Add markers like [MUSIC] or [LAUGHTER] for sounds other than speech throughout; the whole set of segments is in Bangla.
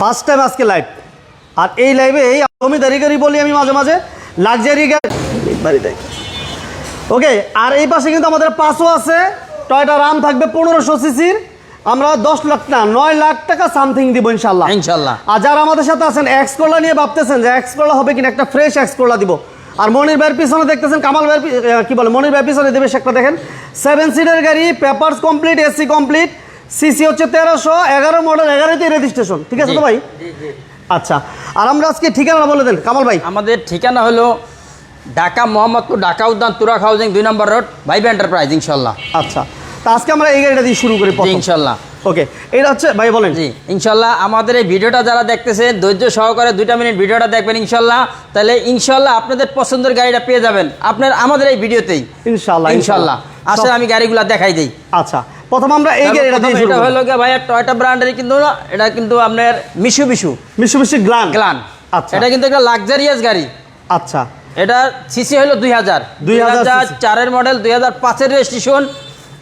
ফার্স্ট টাইম আজকে লাইভ আর এই লাইভে এই জমিদারি গাড়ি বলি আমি মাঝে মাঝে। লাক্সারি গাড়ি বাড়িতে ওকে আর এই পাশে কিন্তু আমাদের পাঁচও আছে। টয়টা রাম থাকবে পনেরোশো সিসির আমরা দশ লাখ না নয় লাখ টাকা সামথিং দিব ইনশাল্লাহ। ইনশাল্লাহ। আর যারা আমাদের সাথে আছেন এক্স করলা নিয়ে ভাবতেছেন যে এক্স করলা হবে কিনা একটা ফ্রেশ এক্স করলা দিব। আর মনির ভাইয়ের পিছনে দেখতেছেন কামাল ভাইয়ের কি বলে মনির ভাইয়ের পিছনে দেবে একটা দেখেন। সেভেন সিটের গাড়ি papers complete AC complete CC হচ্ছে তেরোশো এগারো মডেল এগারোতে রেজিস্ট্রেশন ঠিক আছে তো ভাই? আচ্ছা আর আমরা আজকে ঠিকানা বলে দেন কামাল ভাই। আমাদের ঠিকানা হলো ঢাকা মোহাম্মদপুর ঢাকা উদ্যান তুরাক হাউজিং দুই নম্বর রোড ভাইব এন্টারপ্রাইজ ইনশাল্লাহ। আচ্ছা তা আজকে আমরা এই গাড়িটা দিয়ে শুরু করি ইনশাল্লাহ। ওকে এটা হচ্ছে ভাই বলেন। জি ইনশাল্লাহ আমাদের এই ভিডিওটা যারা দেখতেছেন ধৈর্য সহকারে দুইটা মিনিট ভিডিওটা দেখবেন ইনশাল্লাহ। তাহলে ইনশাল্লাহ আপনাদের পছন্দের গাড়িটা পেয়ে যাবেন। আপনার আমাদের এই ভিডিওতেই। ইনশাল্লাহ ইনশাল্লাহ। আসলে আমি গাড়িগুলা দেখাই দিই। আচ্ছা প্রথম আমরা এই গাড়িটা দিয়ে শুরু এটা হলো গিয়ে ভাইয়া টয়টা ব্র্যান্ডের কিন্তু না, এটা কিন্তু আপনার মিশু মিশু। মিশু মিশু গ্লান। গ্লান। আচ্ছা। এটা কিন্তু একটা লাক্সারিয়াস গাড়ি। আচ্ছা। এটা সিসি হলো দুই হাজার। দুই 2000 হাজার cc চারের মডেল দুই হাজার পাঁচের registration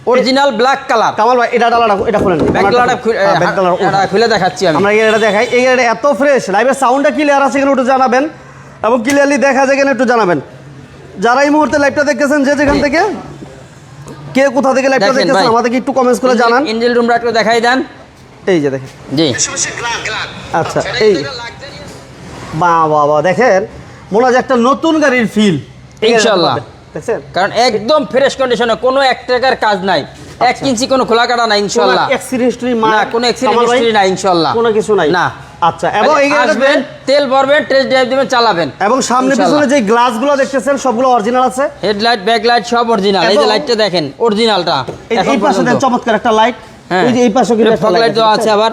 original black colour Kamal ভাই এটা ডালাটা এটা খুলেন ব্যাক কালারটা হ্যাঁ, উঠান। খুলে দেখাচ্ছি আমি। আমরা গাড়িটা দেখাই। এই গাড়িটা এত ফ্রেশ লাইভের সাউন্ডটা ক্লিয়ার আছে কিনা একটু জানাবেন এবং ক্লিয়ারলি দেখা যায় কিনা একটু জানাবেন। যারা এই মুহূর্তে লাইভটা দেখতেছেন যে যেখান থেকে কে কোথা থেকে লাইভটা দেখতেছেন। আমাদেরকে একটু কমেন্টস করে জানান। ইঞ্জিল রুমটা একটু দেখাই দেন। এই যে দেখেন। জি। আচ্ছা এই বা বাবা দেখেন মনে হয় একটা নতুন গাড়ির ফিল ইনশাআল্লাহ দেখছেন কারণ একদম ফ্রেশ কন্ডিশনে কোনো এক টাকার কাজ নাই। এক ইঞ্চি কোনো খোলা কাটা নাই ইনশাল্লাহ। অ্যাক্সিডেন্ট হিস্ট্রি না কোনো অ্যাক্সিডেন্ট হিস্ট্রি নাই ইনশাল্লাহ। কোনো কিছু নাই। না। আচ্ছা এবং এই আসবেন তেল ভরবেন টেস্ট ড্রাইভ দিবেন চালাবেন। এবং সামনে পিছনে যে গ্লাসগুলো দেখতেছেন সবগুলো অরিজিনাল আছে। হেডলাইট ব্যাকলাইট সব অরিজিনাল এই যে লাইটটা দেখেন অরিজিনালটা এই পাশে চমৎকার একটা লাইট হ্যাঁ। এই যে এই পাশে কিন্তু একটা ফগ লাইট লাইট দেওয়া আছে আবার।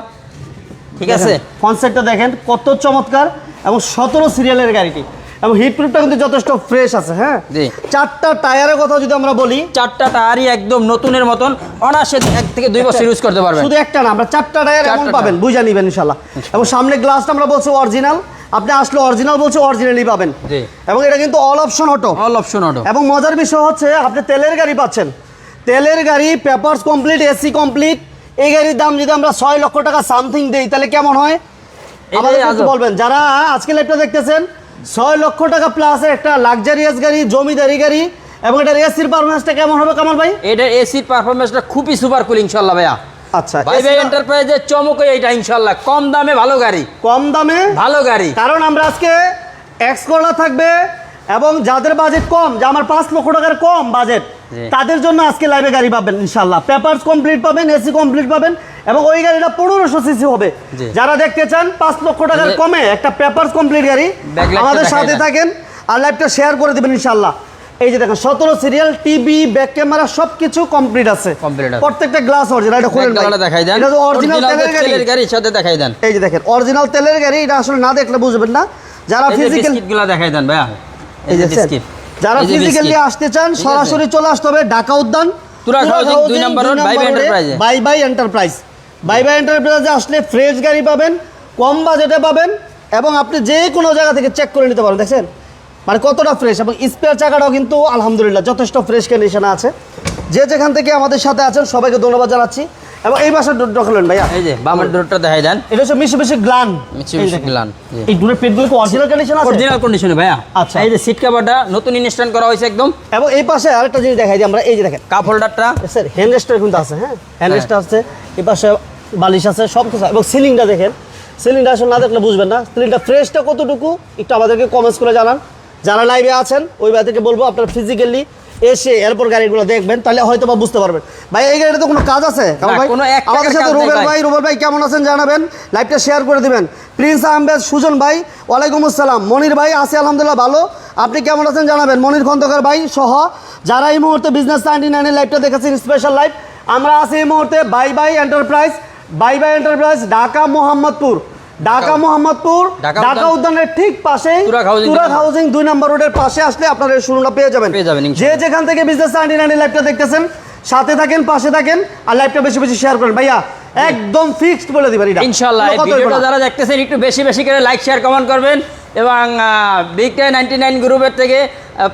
ঠিক আছে? কনসেপ্টটা দেখেন কত চমৎকার এবং সতেরো সিরিয়ালের গাড়িটি। এবং হিট প্রুফটা কিন্তু যথেষ্ট ফ্রেশ আছে হ্যাঁ? জি। চারটা টায়ারের কথা যদি আমরা বলি চারটা টায়ারই একদম নতুনের মতন অনায়াসে এক থেকে দুই বছর ইউজ করতে পারবেন। শুধু একটা না আমরা চারটা টায়ার এমন পাবেন বুঝা নিবেন ইনশাল্লাহ। এবং সামনে গ্লাসটা আমরা বলছি অরিজিনাল আপনি আসলে অরিজিনাল বলছে অরিজিনালি পাবেন। জি। এবং এটা কিন্তু all option auto all option auto এবং মজার বিষয় হচ্ছে আপনি তেলের গাড়ি পাচ্ছেন। তেলের গাড়ি পেপারস কমপ্লিট এসি কমপ্লিট এই গাড়ির দাম যদি আমরা ছয় লক্ষ টাকা সামথিং দেই তাহলে কেমন হয়? আমাদের বলবেন যারা আজকে লাইভটা দেখতেছেন ছয় লক্ষ টাকা প্লাসে একটা লাক্সারিয়াস গাড়ি জমিদারি গাড়ি এবং এটার এসির পারফরমেন্সটা কেমন হবে কামাল ভাই? এটার এসির পারফরমেন্সটা খুবই সুপার কুল ইনশাল্লাহ ভাইয়া। আচ্ছা ভাই এন্টারপ্রাইজের চমক এটা ইনশাল্লাহ কম দামে ভালো গাড়ি। কম দামে ভালো গাড়ি। কারণ আমরা আজকে থাকবে এবং যাদের বাজেট কম যে আমার পাঁচ লক্ষ টাকার কম বাজেট। তাদের জন্য আজকে লাইভে গাড়ি পাবেন ইনশাল্লাহ পেপারস কমপ্লিট পাবেন এসি কমপ্লিট পাবেন এবং ওই গাড়িটা পনেরোশো সিসি হবে। যারা দেখতে চান পাঁচ লক্ষ টাকার কমে একটা পেপারস কমপ্লিট গাড়ি আমাদের সাথে থাকেন আর লাইভটা শেয়ার করে দেবেন ইনশাল্লাহ এই যে দেখেন সতেরো সিরিয়াল টিভি ব্যাক ক্যামেরা সবকিছু কমপ্লিট আছে। প্রত্যেকটা গ্লাস অরিজিনাল এটা ভাই। দেখাই দেন। এটা তো অরিজিনাল তেলের গাড়ি। গাড়ির সাথে দেখাই দেন। এই যে দেখেন অরিজিনাল তেলের গাড়ি এটা আসলে না দেখলে বুঝবেন না। যারা ফিজিক্যাল দেখাই দেন ভাইয়া। এই যে বিস্কিট যারা ফিজিক্যালি আসতে চান সরাসরি চলে আসতে হবে Dhaka Udyan. Bhai by enterprise Bhai by এন্টারপ্রাইজে আসলে ফ্রেশ গাড়ি পাবেন কম বাজেটে পাবেন এবং আপনি যে কোনো জায়গা থেকে চেক করে নিতে পারেন দেখছেন? মানে কতটা ফ্রেশ এবং স্পেয়ার চাকাটাও কিন্তু আলহামদুলিল্লাহ যথেষ্ট ফ্রেশ কন্ডিশনে আছে। যে যেখান থেকে আমাদের সাথে আছেন সবাইকে ধন্যবাদ জানাচ্ছি। এবং এই বাসার ডকুলেন ভাইয়া। এই যে বামের ডোরটা দেখাই দেন। এটা হচ্ছে মিশে মিশে গ্লান মিচুবিশি গ্লান জি। এই দূরের পেটগুলো কি অরিজিনাল কন্ডিশন আছে? অরিজিনাল কন্ডিশনে ভাইয়া। আচ্ছা। এই যে সিট কভারটা নতুন ইনস্ট্যান্ট করা হয়েছে একদম। এবং এই পাশে আরেকটা জিনিস দেখাই দিই আমরা। এই যে দেখেন। কাপ হোল্ডারটা স্যার হ্যান্ড রেস্টার কিন্তু আছে হ্যাঁ? হ্যান্ড রেস্টার আছে। এই পাশে বালিশ আছে সব কিছু। এবং সিলিংটা দেখেন। সিলিংটা আসলে না দেখলে বুঝবেন না। সিলিংটা ফ্রেশটা কতটুকু একটু আমাদেরকে কমেন্টস করে জানান। যারা লাইভে আছেন ওই ভাইদেরকে বলব আপনার ফিজিক্যালি এসে এরপর গাড়িগুলো দেখবেন তাহলে হয়তো বা বুঝতে পারবেন। ভাই এই গাড়িতে কোনো কাজ আছে? ভাই আমাদের সাথে রুবেল ভাই। ভাই। রুবেল ভাই কেমন আছেন জানাবেন? লাইভটা শেয়ার করে দিবেন। প্রিন্স আহমেদ সুজন ভাই ওয়ালাইকুম আসসালাম। মনির ভাই আছি আলহামদুলিল্লাহ ভালো। আপনি কেমন আছেন জানাবেন? মনির খন্দকার ভাই সহ যারা এই মুহূর্তে বিজনেস নাইনটি নাইনের লাইভটা দেখেছেন স্পেশাল লাইভ আমরা আছি এই মুহূর্তে Bhai by enterprise Bhai by enterprise Dhaka Mohammadpur. Dhaka Mohammadpur Dhaka উদ্যানের ঠিক পাশে তুরাগ হাউজিং দুই নম্বর। রোডের পাশে আসলে আপনারা এই শোরুমটা পেয়ে যাবেন। যে যেখান থেকে বিজনেস নাইনটি নাইনের লাইভটা দেখতেছেন সাথে থাকেন পাশে থাকেন আর লাইভটা বেশি বেশি শেয়ার করেন। ভাইয়া একদম ফিক্সড বলে দিবেন এটা। ইনশাল্লাহ এই ভিডিওটা যারা দেখতেছেন একটু বেশি বেশি করে লাইক শেয়ার কমেন্ট করবেন এবং বিগ টাই নাইনটি নাইন গ্রুপের থেকে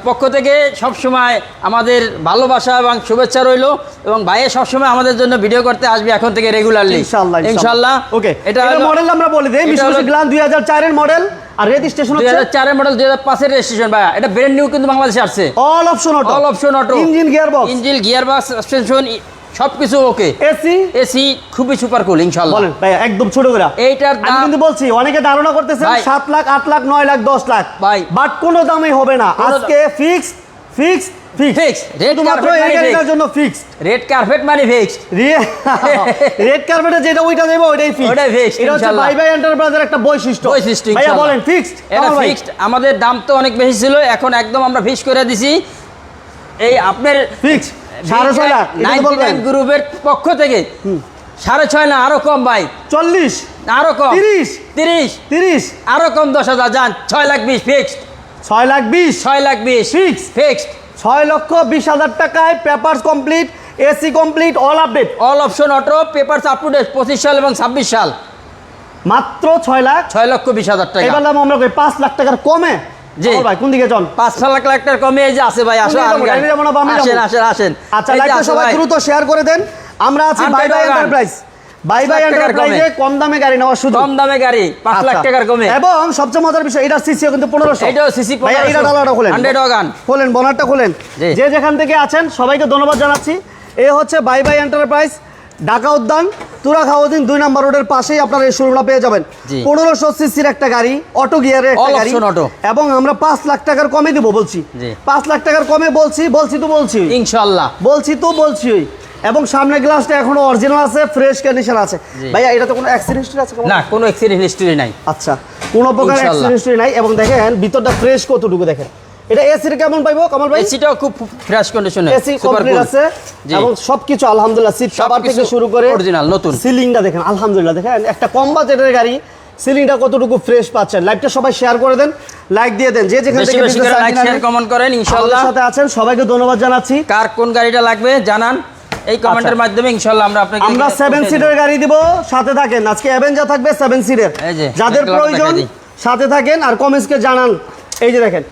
পক্ষ থেকে সবসময় আমাদের ভালোবাসা এবং শুভেচ্ছা রইল এবং ভাইয়ের সবসময় আমাদের জন্য ভিডিও করতে আসবে এখন থেকে রেগুলারলি ইনশাআল্লাহ ইনশাল্লাহ। ওকে এটা মডেল আমরা বলে দেই। মিশুসি গ্লান 2004 এর মডেল আর রেজিস্ট্রেশন হচ্ছে হাজার চারের মডেল দুই হাজার পাঁচের রেজিস্ট্রেশন ভাইয়া। এটা ব্র্যান্ড নিউ কিন্তু বাংলাদেশে আসছে। All option auto all option auto engine gear box engine gear box suspension সব কিছু ওকে। এসি এসি খুবই সুপার কুল ইনশাল্লাহ বলেন ভাই একদম ছোট করে। এইটার আমি কিন্তু বলছি অনেকে ধারণা করতেছেন ভাই। সাত লাখ আট লাখ নয় লাখ দশ লাখ। ভাই। বাট কোনো দামই হবে না। আজকে ফিক্স ফিক্স ফিক্স মানে গাড়িটার জন্য ফিক্সড রেড কার্পেট মানে ফিক্সড রেড কার্পেটে যেটা ওইটা দেবো ওইটাই ফিক্স ওইটাই এটা হচ্ছে বাই বাই এন্টারপ্রাইজের একটা বৈশিষ্ট্য। বৈশিষ্ট্য, ভাইয়া বলেন ফিক্সড এটা ফিক্সড আমাদের দাম তো অনেক বেশি ছিল এখন একদম আমরা ফিক্স করে দিছি। এই আপনার ফিক্সড সাড়ে ছয় লাখ গ্রুপের পক্ষ থেকে সাড়ে ছয় না আরও কম ভাই। চল্লিশ আরও কম। তিরিশ তিরিশ। তিরিশ। আরও কম দশ হাজার যান। ছয় লাখ বিশ ফিক্সড ছয় লাখ বিশ। ছয় লাখ বিশ Fixed। ফিক্সড ছয় লক্ষ বিশ হাজার টাকায় papers complete AC complete all update all option auto paper up to date পঁচিশ সাল এবং ছাব্বিশ সাল। মাত্র ছয় লাখ। ছয় লক্ষ বিশ হাজার টাকা। এবার আমরা কই পাঁচ লাখ টাকার কমে? জি। ভাই কোন দিকে চল পাঁচ ছ লাখ লাখ টাকা কমে এই যে আছে ভাই আসো? আসেন আসেন আসেন আচ্ছা লাইকটা সবাই। দ্রুত শেয়ার করে দেন আমরা আছি Bhai by. Enterprise Bhai by এন্টারপ্রাইজে কম দামে গাড়ি কম দামে গাড়ি লাখ আচ্ছা। টাকার কমে এবং সবচেয়ে মজার বিষয় এটা সিসিও কিন্তু এটাও এটা ডালাটা খোলেন 100 ওয়াগান। খোলেন বনারটা খোলেন। যে যেখান থেকে আছেন সবাইকে ধন্যবাদ জানাচ্ছি এ হচ্ছে বাই বাই এন্টারপ্রাইজ ঢাকা উদ্যান তুরা খাওয়াদিন দুই নম্বর রোডের পাশেই আপনারা এই শোরুমটা পেয়ে যাবেন। পনেরোশো সিসির একটা গাড়ি অটো গিয়ারের একটা গাড়ি। এবং আমরা পাঁচ লাখ টাকার কমে দিব বলছি। পাঁচ লাখ টাকার কমে বলছি বলছি তো বলছি। ইনশাল্লাহ বলছি তো বলছি। এবং সামনে গ্লাসটা এখনও অরিজিনাল আছে ফ্রেশ কন্ডিশন আছে। ভাইয়া এটাতে কোনো অ্যাক্সিডেন্ট হিস্ট্রি আছে না কোনো অ্যাক্সিডেন্ট হিস্ট্রি নাই। আচ্ছা কোনো প্রকার অ্যাক্সিডেন্ট হিস্ট্রি নাই। এবং দেখেন ভিতরটা ফ্রেশ কতটুকু দেখেন। এটা এসির কেমন পাইবো কামাল ভাই? এসিটাও খুব ফ্রেশ কন্ডিশনে এসি কমপ্লিট আছে এবং সবকিছু আলহামদুলিল্লাহ সিট কভার থেকে শুরু করে original, নতুন। সিলিংটা দেখেন আলহামদুলিল্লাহ দেখেন একটা কম বাজেটের গাড়ি সিলিংটা কতটুকু ফ্রেশ পাচ্ছেন? লাইভটা সবাই শেয়ার করে দেন লাইক দিয়ে দেন যে যেখান থেকে লাইক শেয়ার কমেন্ট করেন আমাদের ইনশাল্লাহ। সাথে আছেন সবাইকে ধন্যবাদ জানাচ্ছি। কার কোন গাড়িটা লাগবে জানান এই কমেন্টের মাধ্যমে ইনশাল্লাহ আমরা আপনাকে আমরা পৌঁছে সেভেন সিটের গাড়ি দিব সাথে থাকেন আজকে অ্যাভেঞ্জার থাকবে সেভেন সিটের যাদের প্রয়োজন সাথে থাকেন আর কমেন্টসকে জানান। এই যে দেখেন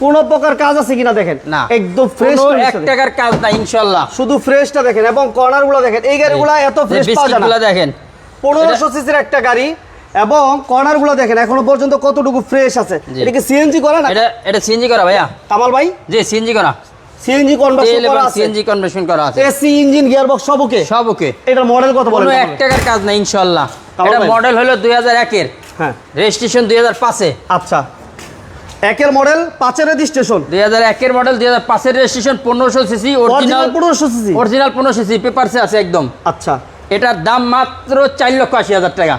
কোন প্রকার কাজ আছে কিনা দেখেন? না। একদম ফ্রেশ এক টাকার কাজ না ইনশাল্লাহ শুধু ফ্রেশটা দেখেন এবং কর্নারগুলো দেখেন। এই গাড়িগুলো এত ফ্রেশ পাওয়া যায় না। দেখেন। পনেরোশো সিসির একটা গাড়ি এবং কর্নারগুলো দেখেন এখনও পর্যন্ত কতটুকু ফ্রেশ আছে। এটা কি সিএনজি করে না এটা এটা সিএনজি করা ভাইয়া। কামাল ভাই? জি সিএনজি করা। সিএনজি কনভার্সন করা আছে। সিএনজি কনভার্সন করা আছে। এসি ইঞ্জিন গিয়ারবক্স সব ওকে? সব ওকে। এটার মডেল কত বলেন? কোনো এক কামাল ভাই? টাকার কাজ না ইনশাল্লাহ তাও এটা মডেল হলো দুই হাজার একের। হ্যাঁ। রেজিস্ট্রেশন দুই হাজার পাঁচে। আচ্ছা। একের মডেল পাঁচের রেজিস্ট্রেশন দুই হাজার একের মডেল দুই হাজার পাঁচের রেজিস্ট্রেশন পনেরোশো সিসি অরিজিনাল পনেরোশো সিসি। অরিজিনাল পনেরো সিসি পেপারসে আছে একদম। আচ্ছা। এটার দাম মাত্র চার লক্ষ আশি হাজার টাকা।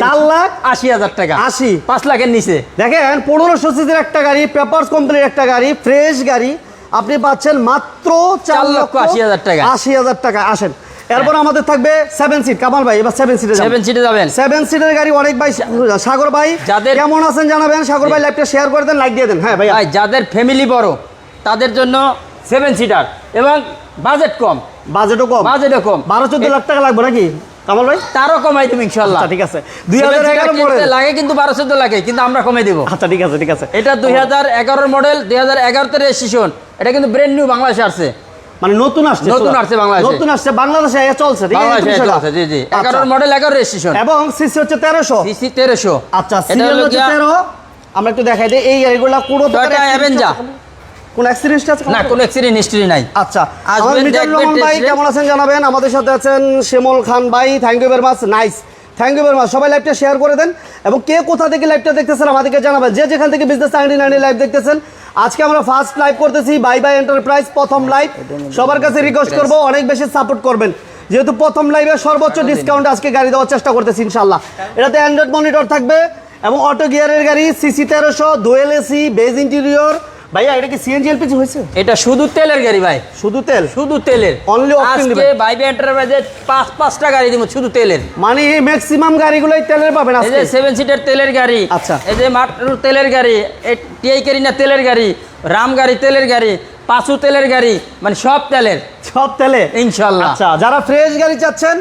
চার লাখ আশি হাজার টাকা। আশি। পাঁচ লাখের নিচে। দেখেন পনেরোশো সিসির একটা গাড়ি পেপারস কমপ্লিট একটা গাড়ি ফ্রেশ গাড়ি। আপনি পাচ্ছেন মাত্র চার লক্ষ আশি হাজার টাকা। আশি হাজার টাকা। আসেন এরপর আমাদের থাকবে সেভেন সিট কামাল ভাই এবার সেভেন সিটে সেভেন সিটে যাবেন। সেভেন সিটের গাড়ি অনেক ভাই সাগর ভাই যাদের- কেমন আছেন জানাবেন? সাগর ভাই লাইভটা শেয়ার করে দেন লাইক দিয়ে দেন। হ্যাঁ ভাই ভাই যাদের ফ্যামিলি বড় তাদের জন্য সেভেন সিটার এবং বাজেট কম। বাজেটও কম। বাজেটও কম। বারো চোদ্দ লাখ টাকা লাগবে নাকি? কামাল ভাই? তারও কমাই তুমি ইনশাল্লাহ আচ্ছা ঠিক আছে। দুই হাজার এগারো মডেল লাগে কিন্তু বারো চোদ্দ লাগে কিন্তু আমরা কমে দিব। আচ্ছা ঠিক আছে ঠিক আছে। এটা দুই হাজার এগারোর মডেল দুই হাজার এগারোতে রেজিস্ট্রেশন এটা কিন্তু ব্র্যান্ড নিউ বাংলাদেশে আসছে। মানে নতুন আসছে নতুন আসছে বাংলাদেশে। নতুন আসছে বাংলাদেশে এ চলছে বাংলাদেশে চলছে জি জি। আচ্ছা। এগারোর মডেল এগারো রেজিস্ট্রেশন এবং সিসি হচ্ছে তেরোশো। সিসি তেরোশো। আচ্ছা সিরিয়াল হচ্ছে গিয়া- তেরো। আমরা একটু দেখাই দিই এই গাড়িগুলো Avenger। আছে? কোন অ্যাক্সিডেন্ট আছে না কোনো অ্যাক্সিডেন্ট হিস্ট্রি নাই। আচ্ছা আসবেন, ভাই কেমন আছেন জানাবেন? আমাদের সাথে আছেন শিমুল খান ভাই thank you very much nice thank you very much সবাই লাইভটা শেয়ার করে দেন এবং কে কোথা থেকে লাইভটা দেখতেছেন আমাদেরকে জানাবেন। যে যেখান থেকে বিজনেস নাইনটি নাইনটি লাইভ দেখতেছেন আজকে আমরা ফার্স্ট লাইভ করতেছি বাই বাই এন্টারপ্রাইজ প্রথম লাইভ সবার কাছে রিকোয়েস্ট করব অনেক বেশি সাপোর্ট করবেন। যেহেতু প্রথম লাইভে সর্বোচ্চ ডিসকাউন্ট আজকে গাড়ি দেওয়ার চেষ্টা করতেছি ইনশাল্লাহ এটাতে অ্যান্ড্রয়েড মনিটর থাকবে এবং অটো গিয়ারের গাড়ি সিসি তেরোশো দোয়েল এসি বেজ ইন্টেরিয়র ভাইয়া এটা কি সিএনজি এলপিজি হয়েছে? এটা শুধু তেলের গাড়ি ভাই। শুধু তেল? শুধু তেলের। Octane আজকে। বাইবে এন্টারপ্রাইজে পাঁচ পাঁচটা গাড়ি দিব শুধু তেলের। মানে ম্যাক্সিমাম গাড়িগুলোই তেলের পাবেন এই যে সেভেন সিটার তেলের গাড়ি আচ্ছা। এই যে মাটরু তেলের গাড়ি টিআই কেরিনা তেলের গাড়ি রাম গাড়ি তেলের গাড়ি পাঁচু তেলের গাড়ি মানে সব তেলের। সব তেলে? ইনশাল্লাহ। আচ্ছা যারা ফ্রেশ গাড়ি চাচ্ছেন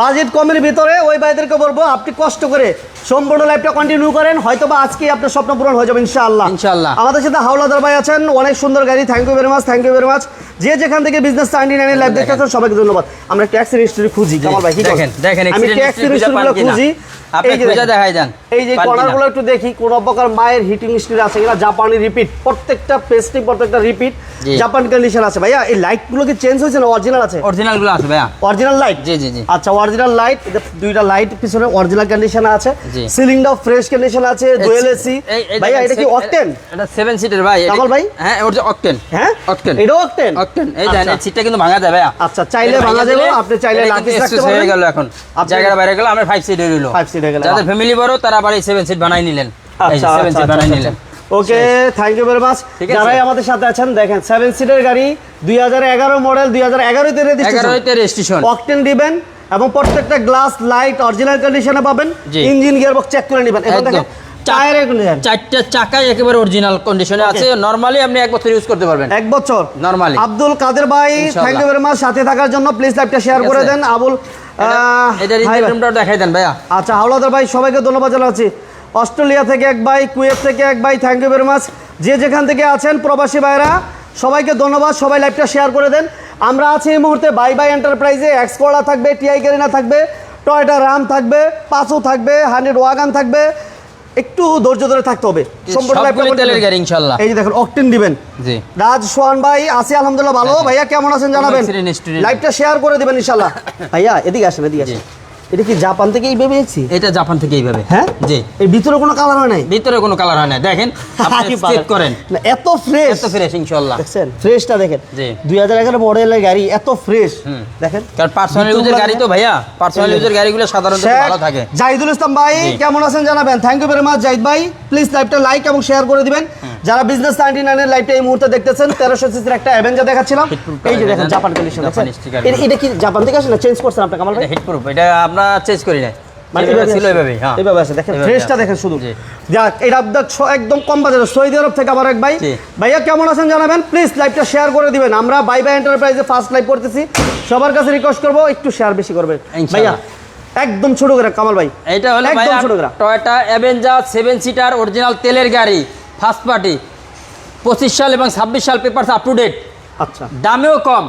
বাজেট কমের ভিতরে ওই ভাইদেরকে বলব আপনি কষ্ট করে সম্পূর্ণ লাইফটা কন্টিনিউ করেন হয়তো বা আজকে আপনার স্বপ্ন পূরণ হয়ে যাবে ইনশাআল্লাহ। ইনশাআল্লাহ। আমাদের সাথে হাওলাদার ভাই আছেন অনেক সুন্দর গাড়ি thank you very much thank you very much যে যেখান থেকে বিজনেস নাইনটি নাইনের লাইভ দেখেন। দেখতেছেন সবাইকে ধন্যবাদ। আমরা ট্যাক্স হিস্ট্রি খুঁজি কামাল ভাই কি দেখেন, দেখেন, আমি ট্যাক্স হিস্ট্রিগুলো খুঁজি আপনি খুঁজে। দেখাই যান। এই যে কর্নারগুলো একটু দেখি কোন প্রকার মায়ের হিটিং হিস্ট্রি আছে কিনা? জাপানি রিপিট প্রত্যেকটা পেস্টিং প্রত্যেকটা রিপিট জাপান কন্ডিশন আছে। ভাইয়া এই লাইটগুলো কি চেঞ্জ হয়েছে না অরিজিনাল আছে? অরিজিনালগুলো আছে ভাইয়া। অরিজিনাল লাইট জি, জি, জি। আচ্ছা অরিজিনাল লাইট দুইটা লাইট পিছনে অরিজিনাল কন্ডিশন আছে। সিলিংটাও ফ্রেশ কন্ডিশন আছে ডুয়েল এসি দেখেন, এটা কি অকটেন এটা সেভেন সিটের ভাই কামাল ভাই? হ্যাঁ ওটা অকটেন হ্যাঁ? অকটেন এটাও অকটেন অকটেন এই দেখেন আচ্ছা। এই সিটটা কিন্তু ভাঙা যাবে আচ্ছা, চাইলে ভাঙা যাবে, আপনি চাইলে এটা রাখতে excess হয়ে গেল এখন। জায়গাটা বাইরে গেল আমরা ফাইভ সিট রইল Five seat হয়ে গেল, যাদের ফ্যামিলি বড় তারা আবার এই সেভেন সিট বানাই নিলেন। এই আচ্ছা সেভেন সিট বানাই নিলেন। Okay thank you very much যারাই আমাদের সাথে আছেন দেখেন সেভেন সিটের গাড়ি দুই হাজার এগারো মডেল দুই হাজার এগারোতে রেজিস্ট্রেশন অকটেন দিবেন এবং প্রত্যেকটা গ্লাস লাইট অরিজিনাল কন্ডিশনে পাবেন। ইঞ্জিন গিয়ার বক্স চেক করে নেবেন এখন দেখেন টায়ারের কন্ডিশন চারটা চাকাই একেবারে অরিজিনাল কন্ডিশনে আছে। নরমালি আপনি এক বছর ইউজ করতে পারবেন। এক বছর। আব্দুল কাদের ভাই থ্যাংক ইউ ভেরি মাচ সাথে থাকার জন্য প্লিজ লাইভটা শেয়ার করে দেন। আবুল দেখাই দেন ভাইয়া। আচ্ছা হাওলাদার ভাই সবাইকে ধন্যবাদ জানাচ্ছি। অস্ট্রেলিয়া থেকে এক ভাই কুয়েত থেকে এক ভাই থ্যাংক ইউ ভেরি মাচ যে যেখান থেকে আছেন প্রবাসী ভাইরা সবাইকে ধন্যবাদ। সবাই লাইভটা শেয়ার করে দেন। আমরা আছি এই মুহূর্তে বাই বাই এন্টারপ্রাইজে এক্সকোলা থাকবে টিআই গেরিনা থাকবে টয়টা রাম থাকবে পাঁচু থাকবে হান্ড্রেড ওয়াগান থাকবে। একটু ধৈর্য ধরে থাকতে হবে। ইনশাল্লাহ এই যে দেখুন অকটেন দিবেন। জি। রাজ সোহান ভাই আছি আলহামদুলিল্লাহ ভালো। ভাইয়া কেমন আছেন জানাবেন. লাইভটা শেয়ার করে দিবেন ইনশাল্লাহ [LAUGHS] ভাইয়া এদিকে আসেন এদিকে আসেন। এটা কি জাপান থেকে এইভাবে এসেছি এটা জাপান থেকে এইভাবে হ্যাঁ? জি। এর ভিতরে কোনো কালার হয় নাই? ভিতরে কোনো কালার হয় [LAUGHS] না দেখেন আপনি চেক করেন। এত ফ্রেশ এত ফ্রেশ ইনশাল্লাহ দেখছেন? ফ্রেশটা দেখেন। জি। দুই হাজার এগারো মডেলের গাড়ি এত ফ্রেশ দেখেন? কারণ পার্সোনাল ইউজের গাড়ি তো ভাইয়া। পার্সোনাল ইউজের গাড়িগুলো সাধারণত ভালো থাকে। জাহিদুল ইসলাম ভাই কেমন আছেন জানাবেন? Thank you very much Zahid ভাই। প্লিজ লাইভটা লাইক এবং শেয়ার করে দিবেন। যারা বিজনেস নাইনটি নাইনের লাইভটা এই মুহূর্তে দেখতেছেন তেরোশো সিসির একটা অ্যাভেঞ্জার দেখাচ্ছিলাম। এই যে দেখেন দেখেন। জাপান কন্ডিশন এটা কি জাপান থেকে আসে না? চেঞ্জ করছেন আপনি কামাল ভাই? এটা হিট প্রুফ এটা আমরা চেঞ্জ করি না এভাবে আছে। এভাবেই এভাবে আছে দেখেন ফ্রেশটা। দেখেন শুধু। যাক এটা আপনার একদম কম বাজারে সৌদি আরব থেকে আবার এক ভাই। ভাইয়া কেমন আছেন জানাবেন? প্লিজ লাইভটা শেয়ার করে দিবেন। আমরা বাই বাই এন্টারপ্রাইজে ফার্স্ট লাইভ করতেছি সবার কাছে রিকোয়েস্ট করব একটু শেয়ার বেশি করবেন। ভাইয়া একদম ছোট করে কামাল ভাই। এটা হলো একদম ছোট গ্রাম। Toyota Avanza seven seater original তেলের গাড়ি ফার্স্ট পার্টি পঁচিশ সাল এবং ছাব্বিশ সাল পেপার আপ টু ডেট আচ্ছা। দামেও কম।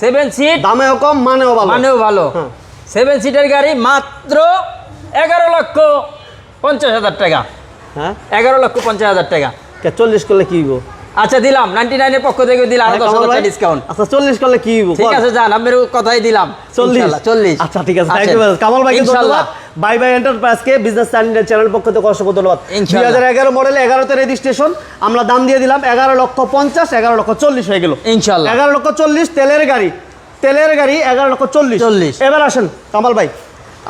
সেভেন সিট দামেও কম মানেও ভালো। মানেও ভালো। হ্যাঁ। সেভেন সিটের গাড়ি মাত্র এগারো লক্ষ পঞ্চাশ হাজার টাকা। হ্যাঁ? এগারো লক্ষ পঞ্চাশ হাজার টাকা। চল্লিশ করলে কি হইব? আচ্ছা দিলাম। নাইনটি নাইনের পক্ষ থেকে দিলাম আরও দশ হাজার ডিসকাউন্ট আচ্ছা চল্লিশ করলে কি হইব? ঠিক আছে যান আপনার কথাই দিলাম। চল্লিশ। চল্লিশ। আচ্ছা ঠিক আছে। থ্যাংক ইউ কামাল ভাইকে। ধন্যবাদ। বাই বাই এন্টারপ্রাইজকে বিজনেস চ্যানেলের চ্যানেল পক্ষ থেকে অসংখ্য ধন্যবাদ। দুই হাজার এগারো মডেল এগারোতে রেজিস্ট্রেশন আমরা দাম দিয়ে দিলাম এগারো লক্ষ পঞ্চাশ এগারো লক্ষ চল্লিশ হয়ে গেল। ইনশাআল্লাহ এগারো লক্ষ চল্লিশ তেলের গাড়ি। তেলের গাড়ি এগারো লক্ষ চল্লিশ। চল্লিশ। এবার আসেন কামাল ভাই।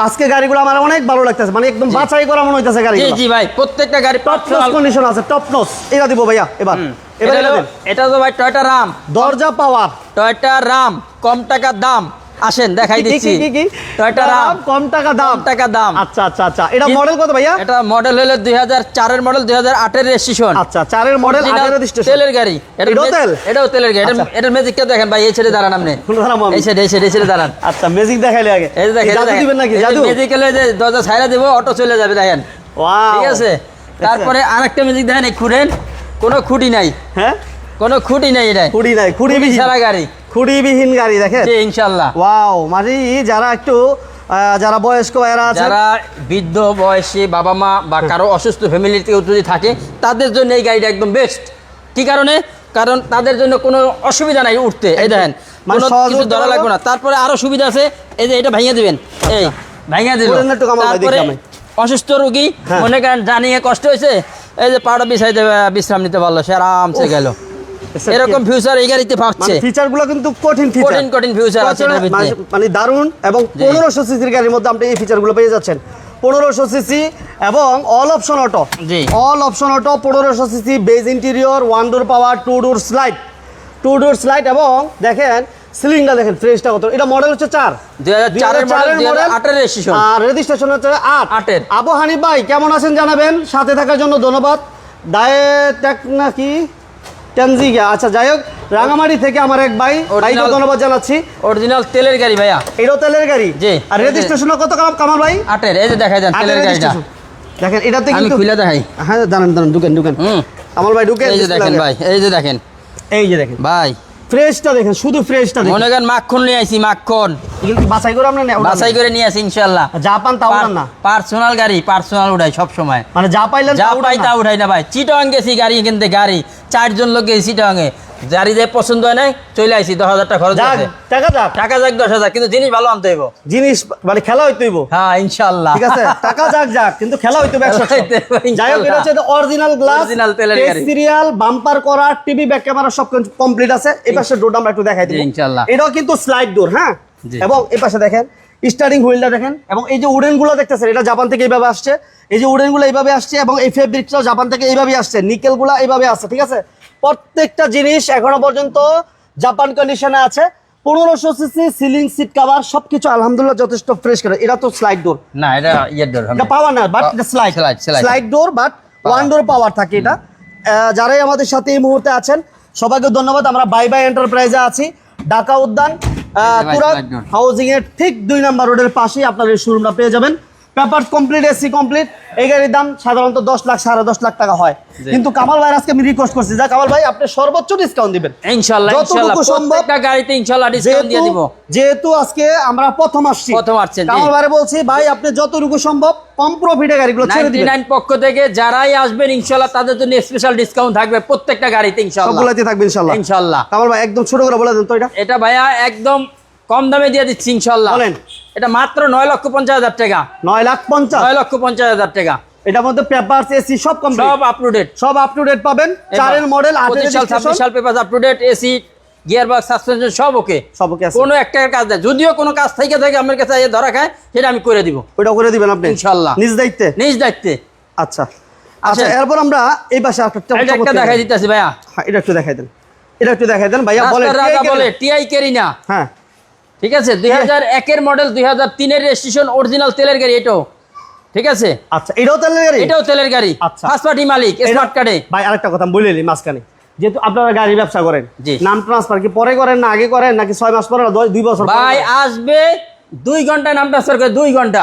আজকে গাড়িগুলো আমার অনেক ভালো লাগতেছে মানে একদম বাছাই করা মনে হইতেছে গাড়ি জি জি ভাই প্রত্যেকটা গাড়ি টপ নস কন্ডিশন আছে টপ নস এটা দিব ভাইয়া এবার। এবার। এটা তো ভাই টয়টা রাম দরজা পাওয়ার। টয়টা রাম কম টাকার দাম। আসেন দেখাই কি- দিচ্ছি। কি- কি- কি? টয়টা রাম কম টাকা দাম। কম টাকা দাম। আচ্ছা আচ্ছা আচ্ছা। এটা মডেল কত ভাইয়া? এটা মডেল হলো দুই হাজার চারের মডেল দুই হাজার আটের রেজিস্ট্রেশন আচ্ছা চারের মডেল আটের রেজিস্ট্রেশন তেলের গাড়ি। এটা তেল? এটাও তেলের গাড়ি। এটা- এটার ম্যাজিকটা দেখেন ভাই এই ছেড়ে দাঁড়ান আপনি। এই ছেড়ে এই ছেড়ে এই ছেড়ে দাঁড়ান। আচ্ছা ম্যাজিক দেখাইলে আগে। এই দেখেন জাদু দিবেন নাকি? জাদু? ম্যাজিক্যালে যে দরজা ছাইরা দেবো অটো চলে যাবে দেখেন। ওয়াও ঠিক আছে? তারপরে আরেকটা ম্যাজিক দেখেন এই খুঁড়েন। কোনো খুঁটি নাই। হ্যাঁ? কোনো খুঁটি নাই এটা খুঁড়ি নাই খুঁটি ছাড়া গাড়ি। খুঁড়িবিহীন গাড়ি দেখেন? ইনশাল্লাহ ওয়াও মানে যারা একটু যারা বয়স্ক আছে যারা বৃদ্ধ বয়সী বাবা মা বা কারও অসুস্থ ফ্যামিলির কেউ যদি থাকে তাদের জন্য এই গাড়িটা একদম বেস্ট কি কারণে? কারণ তাদের জন্য কোনো অসুবিধা নাই উঠতে। এই দেখেন মানে কিছু ধরা লাগবে না। তারপরে আরও সুবিধা আছে। এই যে এটা ভেঙে দিবেন। এই ভেঙে দিল। বলেন না একটু কামাল ভাই, দেখি তারপরে অসুস্থ রোগী হ্যাঁ। মনে করেন জানিয়ে কষ্ট হয়েছে এই যে পাউডার বিছাই দেবে বিশ্রাম নিতে পারল সে আরামসে গেল। এরকম ফিউচার এই গাড়িতে মানে পাচ্ছে ফিচারগুলো কিন্তু কঠিন ফিচার কঠিন কঠিন ফিউচার আছে ভিতরে। মানে দারুণ এবং পনেরোশো সিসির গাড়ির মধ্যে আপনি এই ফিচারগুলো পেয়ে যাচ্ছেন। পনেরোশো সিসি এবং অল অপশন অটো জি। অল অপশন অটো পনেরোশো CC base interior one door power two door slide two door slide এবং দেখেন সিলিংটা দেখেন ফ্রেশটা কত। এটা মডেল হচ্ছে চার। 2004 এর মডেল 2008 এর রেজিস্ট্রেশন আর রেজিস্ট্রেশন হচ্ছে আট। আটের। আবু হানিফ ভাই কেমন আছেন জানাবেন? সাথে থাকার জন্য ধন্যবাদ। দায়ে টেক নাকি টেনজিগা আচ্ছা যাই হোক রাঙামাটি থেকে আমার এক ভাই ভাইকে ধন্যবাদ জানাচ্ছি। অরিজিনাল তেলের গাড়ি ভাইয়া। এটাও তেলের গাড়ি? জি। আর রেজিস্ট্রেশন কত কাম কামাল ভাই? আটের এই যে দেখা যান তেলের গাড়িটা। দেখেন এটাতে আমি কিন্তু খুলে দেখাই। হ্যাঁ দাঁড়ান দাঁড়ান ঢুকেন ঢুকেন। কামাল ভাই ঢুকেন এই যে দেখেন ভাই এই যে দেখেন। এই যে দেখেন। ভাই। ফ্রেশটা দেখেন শুধু ফ্রেশটা দেখেন। মনে করেন মাখন নিয়ে আইছি মাখন। কিন্তু বাছাই করে আমরা নেব বাছাই করে নিয়ে আসি ইনশাআল্লাহ জাপান তাও না না? পার্সোনাল গাড়ি পার্সোনাল উড়াই সব সময় মানে যা পাইলেন যা পাই না। তা উড়াই না ভাই। চিটং গেছি গাড়ি কিনতে গাড়ি। চারজন লোক গেছি চিটংয়ে গাড়ি যে পছন্দ হয় নাই চলে আসি দশ হাজার টাকা খরচ টাকা যাক। টাকা যাক দশ হাজার কিন্তু জিনিস ভালো আনতে হইব। জিনিস মানে খেলা হইতে হইব। হ্যাঁ ইনশাল্লাহ ঠিক আছে টাকা যাক যাক কিন্তু খেলা হইতে হবে যাই হোক এটা হচ্ছে অরিজিনাল গ্লাস Original তেলের গাড়ি। সিরিয়াল বাম্পার করা টিভি ব্যাক ক্যামেরা সব কমপ্লিট আছে। এই পাশে ডোরটা আমরা একটু দেখাই দিই ইনশাল্লাহ। এটাও কিন্তু স্লাইড ডোর হ্যাঁ? এবং এই পাশে দেখেন স্টারিং হুইলটা দেখেন। এবং এই যে উডেনগুলো দেখতেছেন এটা জাপান থেকে এইভাবে আসছে। এই যে উডেনগুলো এইভাবে আসছে এবং এই ফেব্রিকটাও জাপান থেকে এইভাবে আসছে। নিকেলগুলা এইভাবে আসছে ঠিক আছে? প্রত্যেকটা জিনিস এখনও পর্যন্ত জাপান কন্ডিশনে আছে। পনেরোশো সিসি সিলিং সিট কাভার সবকিছু আলহামদুলিল্লাহ যথেষ্ট ফ্রেশ করে। এটা তো স্লাইড ডোর না এটা ইয়ের ডোর এটা পাওয়ার না বাট এটা slide. Slide door but one door power থাকে এটা। আহ, যারাই আমাদের সাথে এই মুহূর্তে আছেন সবাইকে ধন্যবাদ। আমরা বাই বাই এন্টারপ্রাইজে আছি। ঢাকা উদ্যান তুরাগ হাউজিং এর ঠিক দুই নাম্বার রোডের পাশেই আপনার এই শোরুমটা পেয়ে যাবেন। পেপার কমপ্লিট এসি কমপ্লিট এই গাড়ির দাম সাধারণত দশ লাখ সাড়ে দশ লাখ টাকা হয়। কিন্তু কামাল ভাই আজকে আমি রিকোয়েস্ট করছি যা কামাল ভাই আপনি সর্বোচ্চ ডিসকাউন্ট দিবেন। যতটুকু সম্ভব- গাড়িতে ডিসকাউন্ট দিয়ে দিব। যেহেতু আজকে আমরা প্রথম আসছি। প্রথম আসছেন, কামাল ভাই বলছি ভাই আপনি যতটুকু সম্ভব কম প্রফিটে গাড়িগুলো ছেড়ে দিবেন। নাইন পক্ষ থেকে যারাই আসবেন ইনশাল্লাহ তাদের জন্য স্পেশাল ডিসকাউন্ট থাকবে প্রত্যেকটা গাড়িতে ইনশাল্লাহ। সবগুলাতে থাকবে ইনশাল্লাহ। ইনশাল্লাহ। কামাল ভাই একদম ছোট করে বলে দেন তো এটা। এটা ভাইয়া একদম কম দামে দিয়ে দিচ্ছি ইনশাল্লাহ। বলেন। এটা মাত্র নয় লক্ষ পঞ্চাশ হাজার টাকা। নয় লাখ পঞ্চাশ। নয় লক্ষ পঞ্চাশ হাজার টাকা। এটার মধ্যে পেপার এসি সব কমপ্লিট সব আপ টু ডেট সব আপ টু ডেট পাবেন চারের মডেল সাল paper up to date AC gear suspension সব ওকে সব ওকে কোনো একটা কাজ দেয় যদিও কোনো কাজ থেকে থাকে আমার কাছে ধরা খায় সেটা আমি করে দিব। করে দিবেন আপনি। নিজ দায়িত্বে? নিজ দায়িত্বে। আচ্ছা। আচ্ছা এরপর আমরা এই পাশে একটা দেখাই দিতেছি ভাইয়া। হ্যাঁ এটা একটু দেখাই দেন। এটা একটু দেখাই দেন ভাইয়া বলে টিআই কেরি না। হ্যাঁ। ঠিক আছে? দুই হাজার একের মডেল দুই হাজার তিনের রেজিস্ট্রেশন অরিজিনাল তেলের গাড়ি এটাও। ঠিক আছে? আচ্ছা এটাও তেলের গাড়ি? এটাও তেলের গাড়ি। আচ্ছা। ফার্স্ট পার্টি মালিক স্মার্ট কার্ডে ভাই আরেকটা কথা বলে নিই মাঝখানে। যেহেতু আপনারা গাড়ি ব্যবসা করেন জি। নাম ট্রান্সফার কি পরে করেন না আগে করেন নাকি ছয় মাস পরে না দুই বছর ভাই আসবে দুই ঘণ্টা নাম ট্রান্সফার করে দুই ঘণ্টা।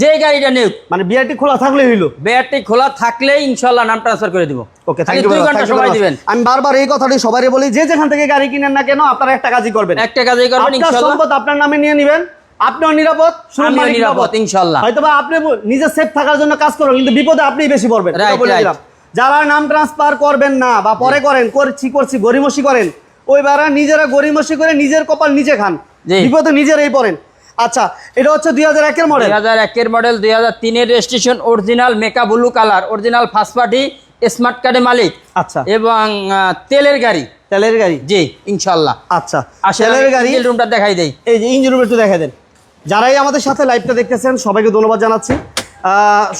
যে গাড়িটা নেই মানে বিআরটি খোলা থাকলে হইল? ব্যাটারি খোলা থাকলে ইনশাল্লাহ নাম ট্রান্সফার করে দিব। ওকে খালি দুই ঘণ্টা সময় দিবেন। আমি বারবার এই কথাটি সবাই বলি যে যেখান থেকে গাড়ি কিনেন না কেন আপনারা একটা কাজই করবেন। একটা কাজই করবেন আপনার সম্পদ আপনার নামে নিয়ে নেবেন আপনিও নিরাপদ আমিও নিরাপদ, ইনশাল্লাহ। হয়তো আপনি নিজে সেফ থাকার জন্য কাজ করবেন কিন্তু বিপদে আপনিই বেশি পড়বেন। এটা বলে দিলাম। যারা নাম ট্রান্সফার করবেন না বা পরে করেন করছি করছি গরিমসি করেন ওই বারা নিজেরা গরিমসি করে নিজের কপাল নিজে খান। বিপদে নিজেরাই পড়েন। আচ্ছা এটা হচ্ছে দুই হাজার একের মডেল দুই হাজার একের মডেল দুই হাজার তিনের registration original মেকা blue colour original first party smart কার্ডের মালিক। আচ্ছা। এবং তেলের গাড়ি। তেলের গাড়ি? জি ইনশাল্লাহ। আচ্ছা। তেলের গাড়ি? রুমটা দেখাই দেয় এই যে ইঞ্জিন রুম একটু দেখাই দেন। যারাই আমাদের সাথে লাইভটা দেখতেছেন সবাইকে ধন্যবাদ জানাচ্ছি।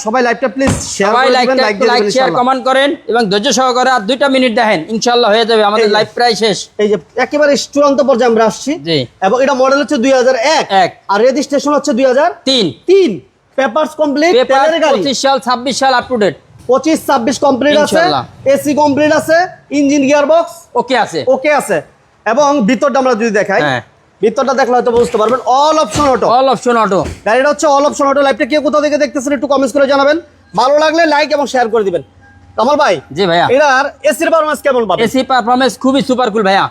সবাই লাইভটা প্লিজ শেয়ার করে দিবেন লাইক লাইক শেয়ার কমেন্ট করেন এবং ধৈর্য সহকারে আর দুইটা মিনিট দেখেন ইনশাল্লাহ হয়ে যাবে আমাদের লাইভ প্রায় শেষ। এই যে একেবারে চূড়ান্ত পর্যায়ে আমরা আসছি। জি। এবং এটা মডেল হচ্ছে দুই হাজার এক এক। আর রেজিস্ট্রেশন হচ্ছে দুই হাজার তিন। তিন। পেপারস কমপ্লিট পেপার গাড়ি পঁচিশ সাল ছাব্বিশ সাল আপ টু ডেট পঁচিশ ছাব্বিশ কমপ্লিট আছে। এসি কমপ্লিট আছে। ইঞ্জিন গিয়ার বক্স ওকে আছে। ওকে আছে। এবং ভিতরটা আমরা যদি দেখাই হ্যাঁ। ভিতরটা দেখলে হয়তো বুঝতে পারবেন। All option auto all option auto গাড়িটা হচ্ছে অল অপশন অটো লাইভটা কে কোথা থেকে দেখতেছেন একটু কমেন্টস করে জানাবেন। ভালো লাগলে লাইক এবং শেয়ার করে দিবেন। কামাল ভাই জি ভাইয়া। এটার এসির পারফরমেন্স কেমন পাবেন? এসি পারফরমেন্স খুবই সুপার কুল ভাইয়া।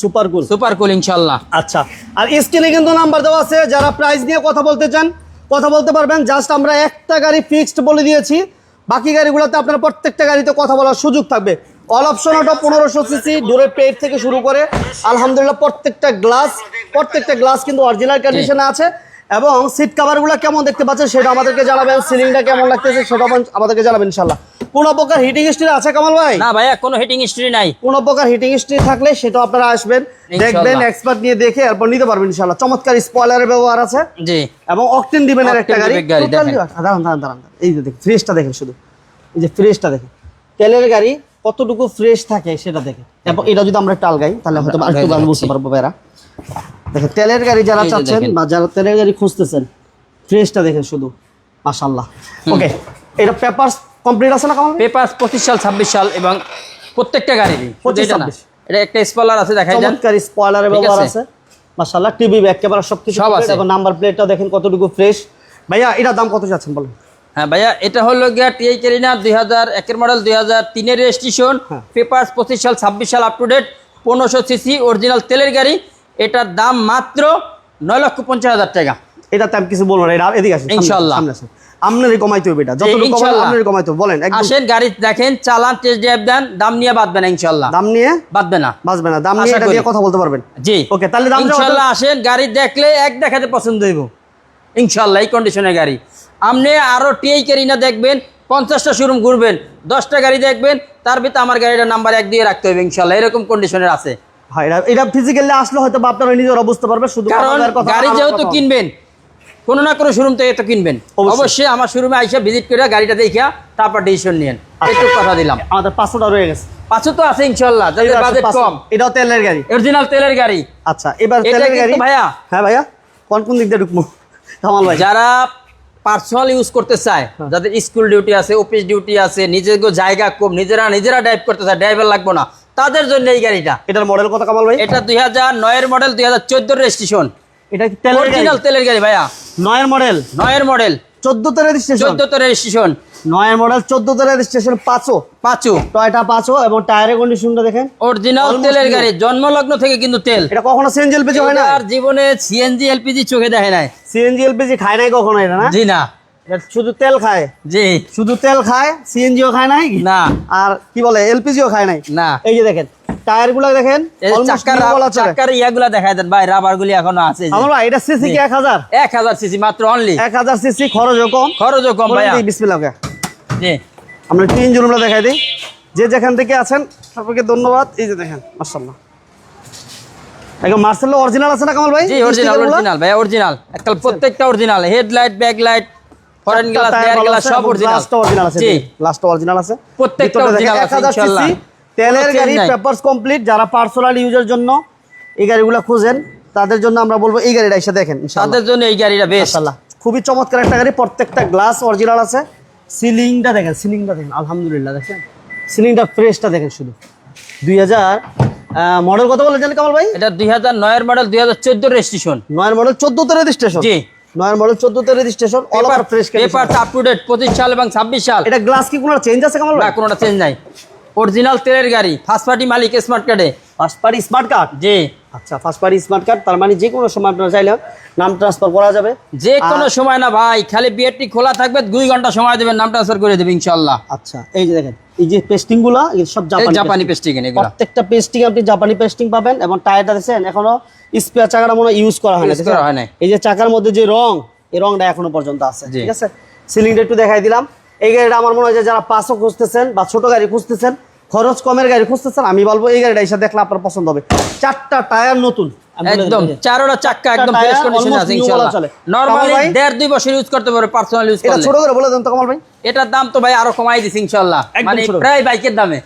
সুপার কুল সুপার কুল ইনশাল্লাহ আচ্ছা আর স্ক্রিনে কিন্তু নাম্বার দেওয়া আছে। যারা প্রাইস নিয়ে কথা বলতে চান কথা বলতে পারবেন। জাস্ট আমরা একটা গাড়ি ফিক্সড বলে দিয়েছি। বাকি গাড়িগুলোতে আপনার প্রত্যেকটা গাড়িতে কথা বলার সুযোগ থাকবে। অল অপশন অটো পনেরোশো সিসি ডোরের পেট থেকে শুরু করে আলহামদুলিল্লাহ প্রত্যেকটা গ্লাস প্রত্যেকটা গ্লাস কিন্তু অরিজিনাল কন্ডিশনে আছে। এবং সিট কাভারগুলো কেমন দেখতে পাচ্ছেন সেটা আমাদেরকে জানাবেন সিলিংটা কেমন লাগতেছে সেটা আমাদেরকে জানাবেন ইনশাল্লাহ কোনো প্রকার হিটিং হিস্ট্রি আছে কামাল ভাই? না ভাইয়া কোনো হিটিং হিস্ট্রি নাই। কোনো প্রকার হিটিং হিস্ট্রি থাকলে সেটা আপনারা আসবেন দেখবেন এক্সপার্ট নিয়ে দেখে এরপর নিতে পারবেন ইনশাল্লাহ চমৎকার স্পয়লারের ব্যবহার আছে। জি। এবং অকটেন দিবেনের একটা গাড়ি। দিবেন। দাঁড়ান দাঁড়ান দাঁড়ান। এই যে দেখেন ফ্রেশটা দেখেন শুধু। এই যে ফ্রেশটা দেখেন। তেলের গাড়ি কতটুকু ফ্রেশ থাকে সেটা দেখে। এবং এটা যদি আমরা একটু আলগাই তাহলে হয়তো আর একটু ভালো বুঝতে পারব বেরা দেখেন তেলের গাড়ি যারা চাচ্ছেন বা যারা তেলের গাড়ি খুঁজতেছেন ফ্রেশটা দেখেন শুধু মাশাল্লাহ ওকে এটা পেপার কমপ্লিট আছে না কামাল ভাই? পেপার পঁচিশ সাল ছাব্বিশ সাল এবং প্রত্যেকটা গাড়ি। পঁচিশ, ছাব্বিশ। এটা একটা স্পলার আছে যান চমৎকার স্পয়লারের ব্যবহার আছে। মাশাআল্লাহ টিভি ব্যাক ক্যামেরা সবকিছু সব আছে। এবং নাম্বার প্লেটটা দেখেন কতটুকু ফ্রেশ ভাইয়া এটার দাম কত যাচ্ছেন বলেন? হ্যাঁ ভাইয়া এটা হলো গিয়া টিআই কেরিনা দুই হাজার একের মডেল দুই হাজার তিনের রেজিস্ট্রেশন হ্যাঁ। পেপার্স পঁচিশ সাল ছাব্বিশ সাল আপ টু ডেট পনেরোশো সিসি অরিজিনাল তেলের গাড়ি। এটার দাম মাত্র নয় লক্ষ পঞ্চাশ হাজার টাকা। এটাতে আমি কিছু বলব না এটা এদিকে আসেন সামনে, ইনশাআল্লাহ। আপনারই কমাইতে হবে এটা যতটুকু কমাই আপনারই কমাইতে হবে বলেন আসেন গাড়ি দেখেন চালান টেস্ট ড্রাইভ দেন দাম নিয়ে বাঁধবে না ইনশাল্লাহ। দাম নিয়ে বাঁধবে না। বাঁচবে না দাম নিয়ে এটা। দিয়ে কথা বলতে পারবেন। জি। ওকে তাহলে দাম ইনশাল্লাহ আসেন গাড়ি দেখলে এক দেখাতে পছন্দ হইব। ইনশাল্লাহ এই কন্ডিশনের গাড়ি। আপনি আরও টিআই কেরিনা দেখবেন পঞ্চাশটা শোরুম ঘুরবেন দশটা গাড়ি দেখবেন তার ভিতরে আমার গাড়িটার নাম্বার এক দিয়ে রাখতে হবে ইনশাল্লাহ এরকম কন্ডিশনের আছে। হ্যাঁ এটা ফিজিক্যালি আসলে হয়তো আপনারা নিজেরা বুঝতে পারবে শুধু কারণ গাড়ি যেহেতু কিনবেন কোনো না কোনো শোরুম থেকে তো কিনবেন। অবশ্যই। আমার শোরুমে আইসা ভিজিট করে গাড়িটা দেখিয়া তারপর ডিসিশন নিয়েন। আচ্ছা। একটু কথা দিলাম। আমাদের পাঁচশোটা রয়ে গেছে। পাঁচও তো আছে ইনশাল্লাহ যাদের এটা বাজেট কম। এটাও তেলের গাড়ি। অরিজিনাল তেলের গাড়ি। আচ্ছা এবার তেলের গাড়ি। ভাইয়া। হ্যাঁ ভাইয়া কোন কোন দিক দিয়ে ঢুকবো? কামাল ভাই। যারা পার্সোনাল ইউজ করতে চায় হ্যাঁ। যাদের স্কুল ডিউটি আছে অফিস ডিউটি আছে নিজের জায়গা কম নিজেরা নিজেরা ড্রাইভ করতে চায় ড্রাইভার লাগবে না। তাদের জন্য এই গাড়িটা। এটার মডেল কত কামাল ভাই? এটা দুই হাজার নয়ের মডেল দুই হাজার চোদ্দোর রেজিস্ট্রেশন এটা তেলের গাড়ি? তেলের গাড়ি ভাইয়া। নয়ের মডেল নয়ের মডেল চোদ্দ তেলের রেজিস্ট্রেশন তেলের রেজিস্ট্রেশন নয়ের মডেল চোদ্দ তে রেজিস্ট্রেশন পাঁচও। পাঁচু টয়টা পাঁচও এবং টায়ারের কন্ডিশনটা দেখেন। অরিজিনাল তেলের গাড়ি জন্মলগ্ন থেকে কিন্তু তেল। এটা কখনো সিএনজি এলপিজি হয় না আর জীবনে সিএনজি এলপিজি চোখে দেখে নাই। সিএনজি এলপিজি খায় নাই কখনো এটা না? জি না। শুধু তেল খায়? জি। শুধু তেল খায় সিএনজিও খায় নাই? না। আর কি বলে এলপিজিও খায় নাই? না। এই যে দেখেন টায়ারগুলো দেখেন ইয়াগুলা দেখায় দেন ভাই রাবার গুলি এখনও আছে এই যে। আমার ভাই এটা সিসি কি এক হাজার। এক হাজার সিসি মাত্র অনলি এক হাজার সিসি খরচও কম। খরচও কম বিসমিল্লাহ আমরা তিন জুলুমটা দেখাই দিই। যে যেখান থেকে আছেন সবাইকে ধন্যবাদ। এই যে দেখেন মার্শাল্লাহ একদম মার্শাল্লাহ অরিজিনাল আছে না কামাল ভাই? জি অরিজিনাল অরিজিনাল ভাইয়া অরিজিনাল একটা প্রত্যেকটা original headlight backlight foreign glass air glass সব অরিজিনাল লাস্ট অরিজিনাল আছে জি। লাস্ট অরিজিনাল আছে। প্রত্যেকটা ভিতরে আছে, ইনশাআল্লাহ। তেলের গাড়ি পেপারস কমপ্লিট যারা পার্সোনাল ইউজের জন্য এই গাড়িগুলো খুঁজেন তাদের জন্য আমরা বলব এই গাড়িটা এসে দেখেন তাদের জন্য এই গাড়িটা বেশ খুবই চমৎকার একটা গাড়ি প্রত্যেকটা গ্লাস অরিজিনাল আছে। সিলিংটা দেখেন সিলিংটা দেখেন আলহামদুলিল্লাহ দেখেন। সিলিংটা ফ্রেশটা দেখেন শুধু। দুই হাজার মডেল কত বলে জানেন কামাল ভাই? এটা দুই হাজার নয়ের মডেল দুই হাজার চোদ্দোর রেজিস্ট্রেশন নয়ের মডেল চোদ্দতে রেজিস্ট্রেশন জি। নয়ের model চোদ্দতে registration all over fresh paper up to date পঁচিশ সাল এবং ছাব্বিশ সাল। এটা গ্লাস কি কোনো চেঞ্জ আছে কামাল ভাই? কোনোটা চেঞ্জ নাই। অরিজিনাল তেলের গাড়ি ফার্স্ট পার্টি মালিক স্মার্ট কার্ডে ফার্স্ট পার্টি স্মার্ট কার্ড জি। আচ্ছা ফার্স্ট পার্টি স্মার্ট কার্ড তার মানে যে কোনো সময় আপনারা চাইলে নাম ট্রান্সফার করা যাবে। যে কোনো সময় না ভাই খালি বিয়েটি খোলা থাকবে দুই ঘণ্টা সময় দেবেন নাম ট্রান্সফার করে দেবে ইনশাল্লাহ আচ্ছা এই যে দেখেন এই যে পেস্টিংগুলো সব জাপানি। পেস্টিং এগুলো। প্রত্যেকটা পেস্টিং আপনি জাপানি পেস্টিং পাবেন এবং টায়ারটা দেখছেন এখনও স্পেয়ার চাকাটা মনে ইউজ করা হয় না এই যে চাকার মধ্যে যে রং এই রংটা এখনও পর্যন্ত আছে ঠিক আছে? সিলিংটা একটু দেখাই দিলাম। এই গাড়িটা আমার মনে হয় যে যারা পাঁচও খুঁজতেছেন বা ছোট গাড়ি খুঁজতেছেন খরচ কমের গাড়ি খুঁজতেছেন আমি বলব এই গাড়িটা এসে দেখলে আপনার পছন্দ হবে। চারটা টায়ার নতুন। একদম চারোটা একদম ফ্রেশ কন্ডিশন আছে ইনশাআল্লাহ নরমালি দেড় দুই বছর ইউজ করতে পারবে পার্সোনাল ইউজ এটা ছোট করে বলে দেন তো কামাল ভাই। এটার দাম তো ভাই আরও কমাই দিছি ইনশাআল্লাহ মানে প্রায় বাইকের দামে।